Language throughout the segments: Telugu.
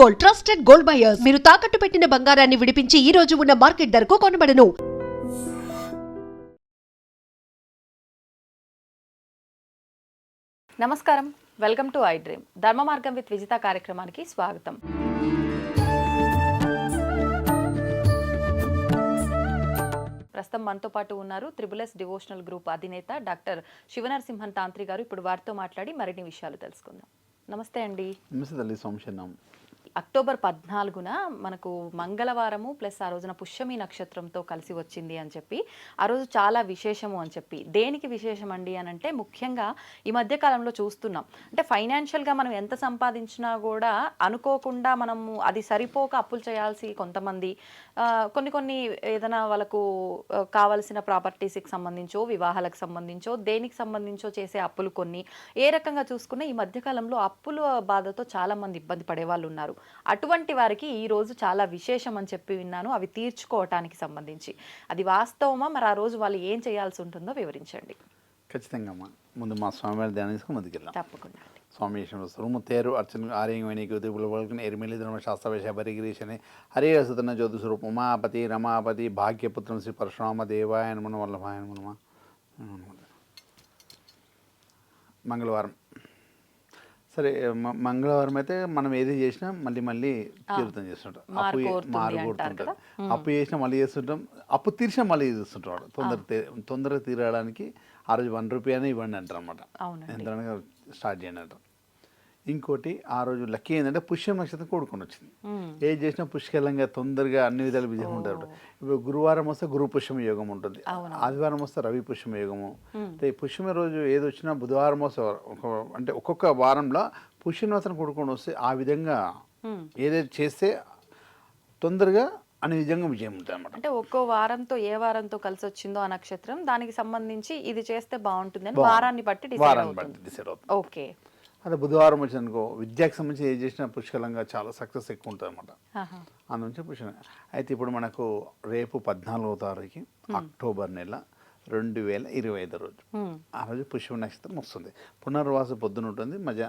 గోల్డ్ ట్రస్టెడ్ గోల్డ్ బయర్స్ మీరు తాకట్టు పెట్టిన బంగారాన్ని విడిపించి ఈ రోజు ఉన్న మార్కెట్ ధరకు కొనబడను. నమస్కారం. వెల్కమ్ టు ఐ డ్రీమ్ ధర్మ మార్గం విత్ విజిత కార్యక్రమానికి స్వాగతం. ప్రస్తుతం మనతో పాటు ఉన్నారు త్రిబుల్ ఎస్ డివోషనల్ గ్రూప్ అధినేత డాక్టర్ శివనరసింహన్ తాంత్రి గారు. ఇప్పుడు వారితో మాట్లాడి మరిన్ని విషయాలు తెలుసుకుందాం. నమస్తే అండి. నమస్తే తల్లి సోమశనం అక్టోబర్ పద్నాలుగున మనకు మంగళవారము ప్లస్ ఆ రోజున పుష్యమి నక్షత్రంతో కలిసి వచ్చింది అని చెప్పి ఆ రోజు చాలా విశేషము అని చెప్పి. దేనికి విశేషం అండి అని అంటే ముఖ్యంగా ఈ మధ్య కాలంలో చూస్తున్నాం. అంటే ఫైనాన్షియల్గా మనం ఎంత సంపాదించినా కూడా అనుకోకుండా మనము అది సరిపోక అప్పులు చేయాల్సి కొంతమంది కొన్ని కొన్ని ఏదైనా వాళ్ళకు కావలసిన ప్రాపర్టీస్కి సంబంధించో వివాహాలకు సంబంధించో దేనికి సంబంధించో చేసే అప్పులు కొన్ని. ఏ రకంగా చూసుకున్నా ఈ మధ్యకాలంలో అప్పుల బాధతో చాలామంది ఇబ్బంది పడే వాళ్ళు ఉన్నారు. అటువంటి వారికి ఈ రోజు చాలా విశేషం అని చెప్పి విన్నాను. అవి తీర్చుకోవటానికి సంబంధించి. అది వాస్తవమా? మరి ఆ రోజు వాళ్ళు ఏం చేయాల్సి ఉంటుందో వివరించండి. ఖచ్చితంగా అమ్మా. ముందు మా స్వామివారి ధ్యానం తీసుకుని ముందుకెళ్ళాం తప్పకుండా అండి. స్వామి స్వరము తేరు అర్చన ఆర్యంగమైన జ్యోతిపులకి ఎరిమిలి ధర్మ శాస్త్రవేశ పరిగిరీశని హరే సుతన జ్యోతి స్వరూప ఉమాపతి రమాపతి భాగ్యపుత్రం శ్రీ పరశురామ దేవాయ నమన వల్లభాయ నమ. మంగళవారం. సరే మంగళవారం అయితే మనం ఏది చేసినా మళ్ళీ మళ్ళీ తీర్థం చేస్తుంటాం. అప్పు మారు ఏ- కోరుతుంది మారు అంటారు కోరుతుంటాం అప్పు చేసినా మళ్ళీ చేస్తుంటాం. అప్పు తీర్చినా మళ్ళీ చేస్తుంటాం. తొందర తొందరగా తీరడానికి ఆ రోజు వన్ రూపీ అని ఇవ్వండి అంటారు అనమాట ఎంత స్టార్ట్ చేయండి అంటారు. ఇంకోటి ఆ రోజు లక్కీ ఏంటంటే పుష్యం నక్షత్రం కూడుకొని వచ్చింది. ఏది చేసినా పుష్కలంగా తొందరగా అన్ని విధాలు విజయం ఉంటారు ఇప్పుడు గురువారం వస్తే గురు పుష్యమ యోగం ఉంటుంది. ఆదివారం వస్తే రవి పుష్యమ యోగము. అంటే పుష్యమ రోజు ఏది వచ్చినా బుధవారం వస్తే అంటే ఒక్కొక్క వారంలో పుష్య నక్షత్రం కూడుకొని వస్తే ఆ విధంగా. ఏదైతే చేస్తే తొందరగా అన్ని విధంగా విజయం ఉంటుంది అన్నమాట. అంటే ఒక్కో వారంతో ఏ వారంతో కలిసి వచ్చిందో ఆ నక్షత్రం దానికి సంబంధించి ఇది చేస్తే బాగుంటుంది. అని వారాన్ని బట్టి డిసైడ్ అవుతుంది. ఓకే. అదే బుధవారం వచ్చిందనుకో విద్యకు సంబంధించి ఏది చేసినా పుష్కలంగా చాలా సక్సెస్ ఎక్కువ ఉంటుంది అనమాట. అందుంచి పుష్కలం. అయితే ఇప్పుడు మనకు రేపు పద్నాలుగో తారీఖు అక్టోబర్ నెల రెండు వేల ఇరవై ఐదు రోజు. ఆ రోజు పుష్య నక్షత్రం వస్తుంది. పునర్వాస పొద్దున ఉంటుంది మధ్య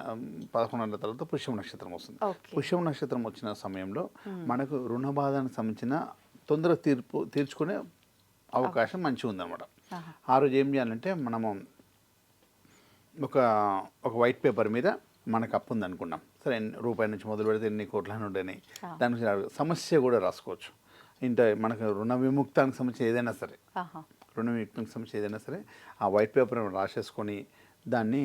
పదకొండు గంటల తర్వాత పుష్య నక్షత్రం వస్తుంది. పుష్య నక్షత్రం వచ్చిన సమయంలో మనకు రుణ బాధకు సంబంధించిన తొందర తీర్పు తీర్చుకునే అవకాశం మంచిగా ఉందన్నమాట. ఆ రోజు ఏం చేయాలంటే మనము ఒక ఒక వైట్ పేపర్ మీద మనకు అప్పు ఉంది అనుకున్నాం. సరే ఎన్ని రూపాయి నుంచి మొదలు పెడితే ఎన్ని కోట్లు ఉంటాయి దాని గురించి సమస్య కూడా రాసుకోవచ్చు. ఇంత మనకు రుణ విముక్తానికి సంబంధించి ఏదైనా సరే. రుణ విముక్తికి సంబంధించి ఏదైనా సరే ఆ వైట్ పేపర్ రాసేసుకొని దాన్ని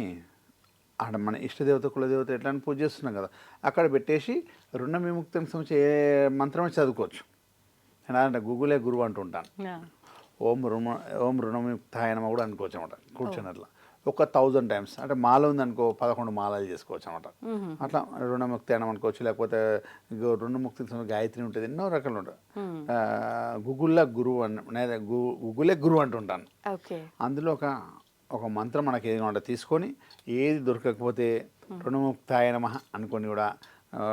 ఆడ మన ఇష్టదేవత కులదేవత ఎట్లా అని పూజ చేస్తున్నాం కదా. అక్కడ పెట్టేసి రుణ విముక్తికి సంబంధించి ఏ మంత్రమే చదువుకోవచ్చు. నేను అంటే గూగులే గురువు అంటుంటాను. ఓం రుణ ఓం రుణముక్తాయనమ కూడా అనుకోవచ్చు అనమాట కూర్చొని అట్లా. ఒక థౌజండ్ టైమ్స్ అంటే మాల ఉంది అనుకో పదకొండు మాలలు చేసుకోవచ్చు అనమాట. అట్లా రుణముక్తాయనం అనుకోవచ్చు లేకపోతే సంబంధించి గాయత్రి ఉంటుంది ఎన్నో రకాలు ఉంటాయి. గూగుల్లో గురువు గు- గూగులే గురువు అంటుంటాను. అందులో ఒక ఒక మంత్రం మనకి ఏది కావాలంటే తీసుకొని ఏది దొరకకపోతే రుణముక్తాయ నమః అనుకొని కూడా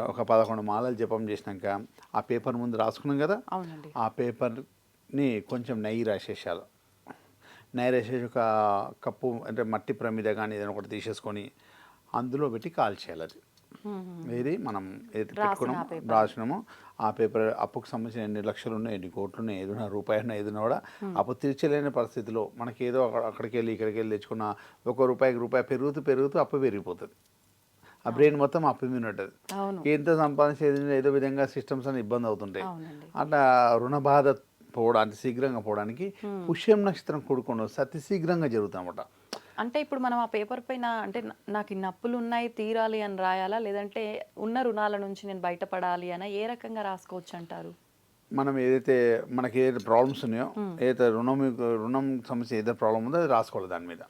ఒక పదకొండు మాలలు జపం చేసినాక ఆ పేపర్ ముందు రాసుకున్నాం కదా? ఆ పేపర్ని కొంచెం నెయ్యి రాసేసాలి నెయ్యి రాసేసి ఒక కప్పు అంటే మట్టి ప్రమిద కానీ ఏదైనా ఒకటి తీసేసుకొని అందులో పెట్టి కాల్చేయాలి అది. మ్మ్. ఏది మనం ఏది రాసిన పెట్టుకున్నామో ఆ paper. రాసినామో ఆ పేపర్ అప్పుకు సంబంధించిన ఎన్ని లక్షలు ఉన్నాయి ఎన్ని కోట్లు ఉన్నాయి ఏదైనా రూపాయి ఉన్నాయి ఏదైనా కూడా అప్పు తీర్చలేని పరిస్థితిలో మనకి ఏదో అక్కడ- అక్కడికి వెళ్ళి ఇక్కడికి వెళ్ళి తెచ్చుకున్న ఒక రూపాయికి రూపాయి పెరుగుతూ పెరుగుతూ అప్పు పెరిగిపోతుంది. ఆ బ్రెయిన్ మొత్తం అప్పు మీద ఉంటుంది ఎంత సంపాదించేది ఏదో విధంగా సిస్టమ్స్ అని ఇబ్బంది అవుతుంటాయి. అట్లా రుణ బాధ పోవడానికి శీఘ్రంగా పోవడానికి పుష్యం నక్షత్రం కూడుకొని వస్తే అతి శీఘ్రంగా జరుగుతామట. అంటే ఇప్పుడు మనం ఆ పేపర్ పైన అంటే నాకు ఇన్ని అప్పులు ఉన్నాయి తీరాలి అని రాయాలా? లేదంటే ఉన్న రుణాల నుంచి నేను బయటపడాలి అని? ఏ రకంగా రాసుకోవచ్చు అంటారు? మనం ఏదైతే మనకి ఏదైతే ప్రాబ్లమ్స్ ఉన్నాయో ఏదైతే రుణం రుణం సమస్య ఏదైతే ప్రాబ్లం ఉందో అది రాసుకోవాలి దాని మీద.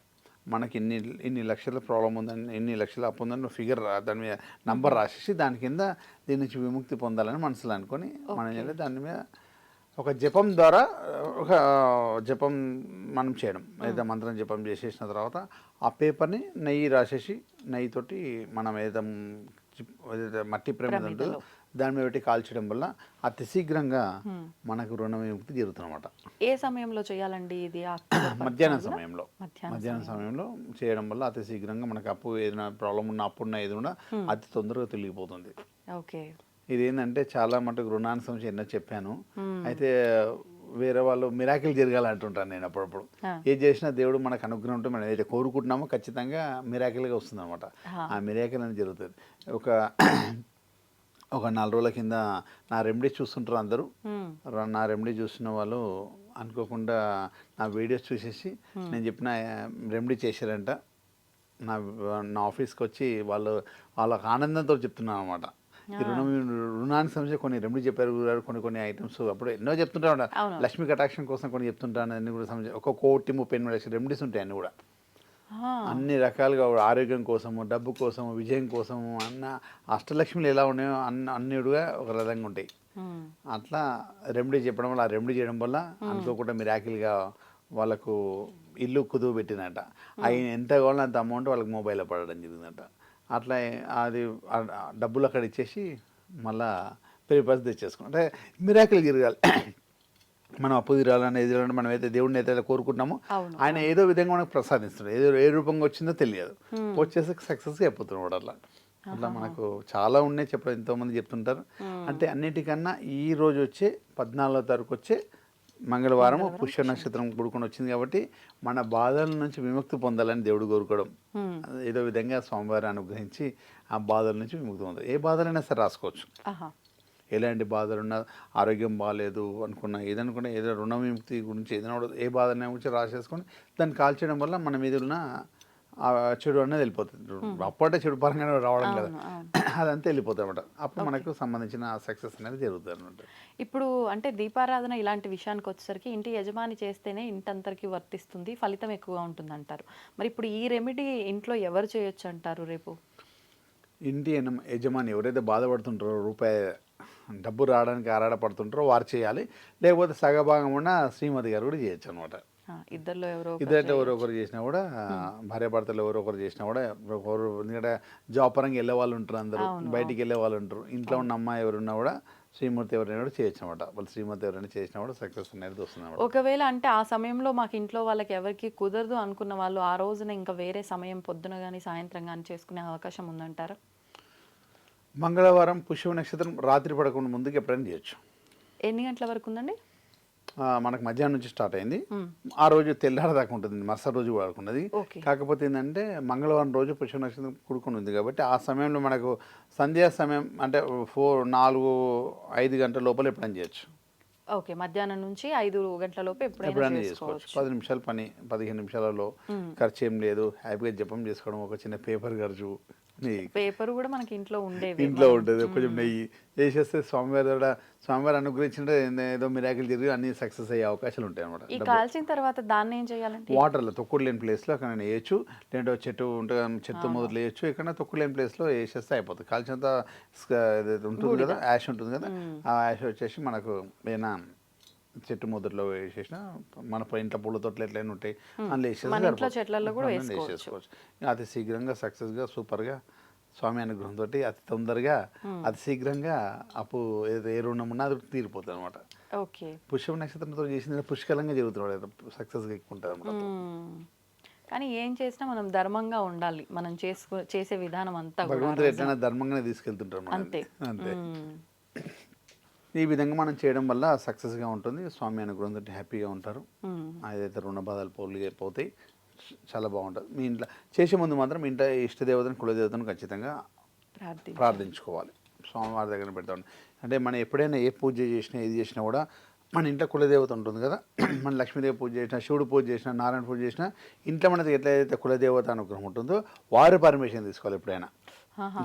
మనకి ఇన్ని ఇన్ని లక్షల ప్రాబ్లం ఉందని ఇన్ని లక్షల అప్పు ఉందని ఫిగర్ దాని మీద నంబర్ రాసేసి దాని కింద దీని నుంచి విముక్తి పొందాలని మనసులో అనుకొని మనం దాని మీద ఒక జపం ద్వారా ఒక జపం మనం చేయడం. ఏదైతే మంత్రం జపం చేసేసిన తర్వాత ఆ పేపర్ని నెయ్యి రాసేసి నెయ్యితోటి మనం ఏదైతే ఏదైతే మట్టి ప్రమిద ఉంటుందో దాని మీద పెట్టి కాల్చడం వల్ల అతి శీఘ్రంగా మనకు రుణ విముక్తి జరుగుతుందన్నమాట ఏ సమయంలో చేయాలండి ఇది మధ్యాహ్నం సమయంలో. మధ్యాహ్నం సమయంలో. చేయడం వల్ల అతి శీఘ్రంగా మనకు అప్పు ఏదైనా ప్రాబ్లం ఉన్న అప్పు ఉన్న ఏది ఉన్నా అతి తొందరగా తొలగిపోతుంది. ఓకే. ఇది ఏంటంటే చాలా మటుకు సంబంధించి ఎన్నో చెప్పాను. అయితే వేరే వాళ్ళు మిరాకిల్ జరగాలంటుంటాను నేను అప్పుడప్పుడు. ఏది చేసినా దేవుడు మనకు అనుగ్రహం ఉంటే మనం ఏదైతే కోరుకుంటున్నామో ఖచ్చితంగా మిరాకిల్గా వస్తుంది అనమాట ఆ. మిరాకిల్ అనేది జరుగుతుంది. ఒక ఒక నాలుగు రోజుల కింద నా రెమెడీ చూస్తుంటారు అందరూ. నా రెమెడీ చూసిన వాళ్ళు అనుకోకుండా నా వీడియోస్ చూసేసి నేను చెప్పిన రెమెడీ చేశారంట. నా నా ఆఫీస్కి వచ్చి వాళ్ళు వాళ్ళకి ఆనందంతో చెప్తున్నాను అనమాట రుణం రుణానికి సంబంధించి కొన్ని రెమెడీ చెప్పారు గురుగారు కొన్ని కొన్ని ఐటమ్స్ అప్పుడు ఎన్నో చెప్తుంటా. ఉంటాను లక్ష్మీ కటాక్షం కోసం కొన్ని చెప్తుంటాను అన్ని కూడా సంబంధించి ఒక కోటి ముప్పై ఎనిమిది లక్షల రెమెడీస్ ఉంటాయి అన్ని కూడా. అన్ని రకాలుగా ఆరోగ్యం కోసము డబ్బు కోసము విజయం కోసము అన్న అష్టలక్ష్మిలు ఎలా ఉన్నాయో అన్న అన్నిడుగా ఒక రకంగా ఉంటాయి. అట్లా రెమెడీ చెప్పడం వల్ల ఆ రెమెడీ చేయడం వల్ల అనుకోకుండా మిరాకిల్గా వాళ్ళకు ఇల్లు కుదువు పెట్టినట్ట అవి ఎంత కావాలో అంత అమౌంట్ వాళ్ళకి మొబైల్లో పడడం జరిగిందట. అట్లా అది డబ్బులు అక్కడ ఇచ్చేసి మళ్ళా పెరిగి పరిస్థితి తెచ్చేసుకున్నాం. అంటే మిరాకిల్ జరగాలి. మనం అప్పు తీరాలని ఎది తీరాలని మనం అయితే దేవుడిని అయితే కోరుకుంటున్నామో. ఆయన ఏదో విధంగా మనకు ప్రసాదిస్తున్నాడు ఏదో ఏ రూపంగా వచ్చిందో తెలియదు. వచ్చేసి సక్సెస్గా అయిపోతున్నాడు అట్లా. అట్లా మనకు చాలా ఉన్నాయి చెప్పడం ఎంతోమంది చెప్తుంటారు. అంటే అన్నిటికన్నా ఈ రోజు వచ్చే పద్నాలుగో తారీఖు వచ్చే మంగళవారం పుష్య నక్షత్రం కూడుకొని వచ్చింది కాబట్టి మన బాధల నుంచి విముక్తి పొందాలని దేవుడు కోరుకోవడం. ఏదో విధంగా స్వామివారి అనుగ్రహించి ఆ బాధల నుంచి విముక్తి పొందాలి. ఏ బాధలైనా సరే రాసుకోవచ్చు. ఎలాంటి బాధలున్నా ఆరోగ్యం బాగాలేదు అనుకున్నా ఏదనుకున్నా ఏదో రుణ విముక్తి గురించి ఏదైనా ఏ బాధనే గురించి రాసేసుకొని దాన్ని కాల్చేయడం వల్ల మన మీద ఉన్న చెడు అనేది వెళ్ళిపోతుంది. అప్పుడే చెడు పరంగానే రావడం కదా అదంతా వెళ్ళిపోతుంది అనమాట అప్పుడు మనకు సంబంధించిన సక్సెస్ అనేది జరుగుతుంది అనమాట ఇప్పుడు అంటే దీపారాధన ఇలాంటి విషయానికి వచ్చేసరికి ఇంటి యజమాని చేస్తేనే ఇంటంతరికి వర్తిస్తుంది ఫలితం ఎక్కువగా ఉంటుంది అంటారు మరి ఇప్పుడు ఈ రెమెడీ ఇంట్లో ఎవరు చేయొచ్చు అంటారు రేపు? ఇంటి యజమ- యజమాని ఎవరైతే బాధపడుతుంటారో రూపాయి డబ్బు రావడానికి ఆరాటపడుతుంటారో వారు చేయాలి. లేకపోతే సగభాగం ఉన్న శ్రీమతి గారు కూడా చేయొచ్చు అనమాట ఇద్దరిలో ఎవరో ఇద్దరు ఎవరో ఒకరు చేసినా కూడా భార్యాభర్తలు ఎవరో ఒకరు చేసినా కూడా ఒకరు ఎందుకంటే జాబ్ పరంగా వెళ్ళే వాళ్ళు ఉంటారు అందరూ బయటికి వెళ్ళే వాళ్ళు ఉంటారు. ఇంట్లో ఉన్న అమ్మాయి ఎవరున్నా కూడా శ్రీమూర్తి ఎవరైనా కూడా చేయొచ్చు అనమాట వాళ్ళు శ్రీమూర్తి ఎవరైనా చేసినా కూడా సక్సెస్ అనేది వస్తుంది ఒకవేళ అంటే ఆ సమయంలో మాకు ఇంట్లో వాళ్ళకి ఎవరికి కుదరదు అనుకున్న వాళ్ళు ఆ రోజున ఇంకా వేరే సమయం పొద్దున కానీ సాయంత్రం కానీ చేసుకునే అవకాశం ఉందంటారా? మంగళవారం పుష్య నక్షత్రం రాత్రి పడకుండా ముందుకు ఎప్పుడైనా చేయొచ్చు. ఎన్ని గంటల వరకు ఉందండి? మనకు మధ్యాహ్నం నుంచి స్టార్ట్ అయింది. ఆ రోజు తెల్లారి దాకా ఉంటుంది మరుసటి రోజు వాడుకున్నది. కాకపోతే ఏంటంటే మంగళవారం రోజు పుష్య నక్షత్రం కూడుకుని ఉంది కాబట్టి ఆ సమయంలో మనకు సంధ్యా సమయం అంటే ఫోర్ నాలుగు ఐదు గంటల లోపల ఎప్పుడైనా చేయొచ్చు. ఓకే మధ్యాహ్నం నుంచి ఐదు గంటల లోపు ఎప్పుడైనా చేసుకోవచ్చు. పది నిమిషాల పని పదిహేను నిమిషాలలో ఖర్చు ఏం లేదు హ్యాపీగా జపం చేసుకోవడం ఒక చిన్న పేపర్ ఖర్చు పేపర్ కూడా మనకి ఇంట్లో ఉండేవి. ఇంట్లో ఉంటుంది కొంచెం నెయ్యి వేసేస్తే స్వామివారి కూడా స్వామివారి అనుగ్రహించింటే ఏదో మిరాకిల్ జరిగి అన్ని సక్సెస్ అయ్యే అవకాశాలు ఉంటాయి ఈ అనమాట కాల్చిన తర్వాత దాన్ని ఏం చేయాలంటే వాటర్లో తొక్కుడు లేని ప్లేస్లో అక్కడ వేయచ్చు లేదంటే చెట్టు ఉంటుంది చెట్టు మొదలు వేయచ్చు. ఎక్కడ తొక్కుడు లేని ప్లేస్లో వేసేస్తే అయిపోతుంది. కాల్చినంత ఉంటుంది కదా యాష్ ఉంటుంది కదా ఆ యాష్ వచ్చేసి మనకు ఏమైనా చెట్టు మొదట్లో వేసేసిన మన పై ఇంట్లో పూల తోటలు ఎట్లయినా ఉంటాయి అందులో వేసేసుకోవచ్చు. అతి శీఘ్రంగా సక్సెస్గా సూపర్గా స్వామి అనుగ్రహంతో అతి తొందరగా అతి శీఘ్రంగా అప్పు ఏదో ఏ రుణం ఉన్నా అది తీరిపోతుంది అనమాట ఓకే. పుష్ప నక్షత్రంతో చేసింది పుష్కలంగా జరుగుతున్నాడు సక్సెస్గా ఎక్కువ ఉంటుంది అనమాట. కానీ ఏం చేసినా మనం ధర్మంగా ఉండాలి. మనం చేసుకో చేసే విధానం అంతా భగవంతుడు ఎట్లయినా ధర్మంగానే తీసుకెళ్తుంటారు. అంతే. అంతే. ఈ విధంగా మనం చేయడం వల్ల సక్సెస్గా ఉంటుంది. స్వామి అనుగ్రహంతో హ్యాపీగా ఉంటారు. ఏదైతే రుణ బాధలు పోలి పోతాయి. చాలా బాగుంటుంది. మీ ఇంట్లో చేసే ముందు మాత్రం మీ ఇంట్లో ఇష్టదేవతను కులదేవతను ఖచ్చితంగా ప్రార్థి ప్రార్థించుకోవాలి. స్వామివారి దగ్గర పెడతాం. అంటే మనం ఎప్పుడైనా ఏ పూజ చేసినా ఏది చేసినా కూడా మన ఇంట్లో కులదేవత ఉంటుంది కదా మన లక్ష్మీదేవి పూజ చేసినా శివుడు పూజ చేసినా నారాయణ పూజ చేసినా ఇంట్లో మనకి ఎట్లయితే కులదేవత అనుగ్రహం ఉంటుందో వారి పర్మిషన్ తీసుకోవాలి ఎప్పుడైనా.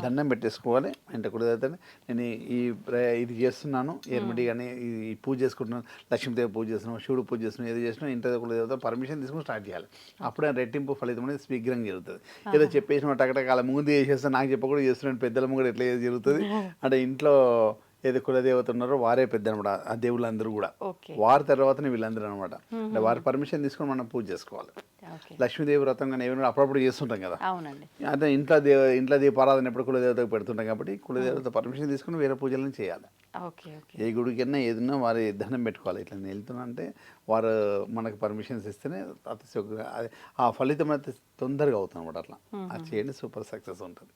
దండం పెట్టేసుకోవాలి అంటే కులదేవతని. నేను ఈ- ఇది చేస్తున్నాను ఎర్మిడి కానీ ఈ- పూజ చేసుకుంటున్నాను లక్ష్మీదేవి పూజ చేస్తున్నాను శివుడు పూజ చేస్తున్నాను ఏది చేసినా ఇంట్లో కులదేవత పర్మిషన్ తీసుకుని స్టార్ట్ చేయాలి. అప్పుడే రెట్టింపు ఫలితం అనేది శీఘ్రంగా జరుగుతుంది. ఏదో చెప్పేసిన టకటకాల ముందు చేసేస్తే నాకు చెప్పకూడదు చేస్తున్నాను పెద్దల ముందు ఎట్లా జరుగుతుంది అంటే ఇంట్లో ఏదో కులదేవత ఉన్నారో వారే పెద్ద అనమాట ఆ దేవుళ్ళందరూ కూడా. వారి తర్వాతనే వీళ్ళందరూ అనమాట అంటే వారి పర్మిషన్ తీసుకొని మనం పూజ చేసుకోవాలి. లక్ష్మీదేవి వ్రతం కానీ ఏమైనా అప్పుడప్పుడు చేస్తుంటాం కదా. అంటే ఇంట్లో దేవ ఇంట్లో దీపారాధన ఎప్పుడు కులదేవతకు పెడుతుంటాం కాబట్టి కులదేవత పర్మిషన్ తీసుకుని వేరే పూజలను చేయాలి. ఏ గుడికైనా ఏదైనా వారి దండం పెట్టుకోవాలి. ఇట్లా నేను వెళ్తున్నా అంటే వారు మనకు పర్మిషన్స్ ఇస్తేనే అతి ఆ ఫలితం అయితే తొందరగా అవుతుంది అనమాట అట్లా అది చేయండి సూపర్ సక్సెస్ ఉంటుంది.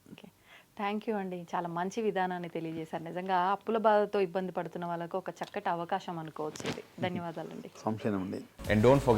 థ్యాంక్ యూ అండి. చాలా మంచి విధానాన్ని తెలియజేశారు. నిజంగా అప్పుల బాధతో ఇబ్బంది పడుతున్న వాళ్ళకు ఒక చక్కటి అవకాశం అనుకోవచ్చు ఇది. ధన్యవాదాలండి. సంశయం And don't forget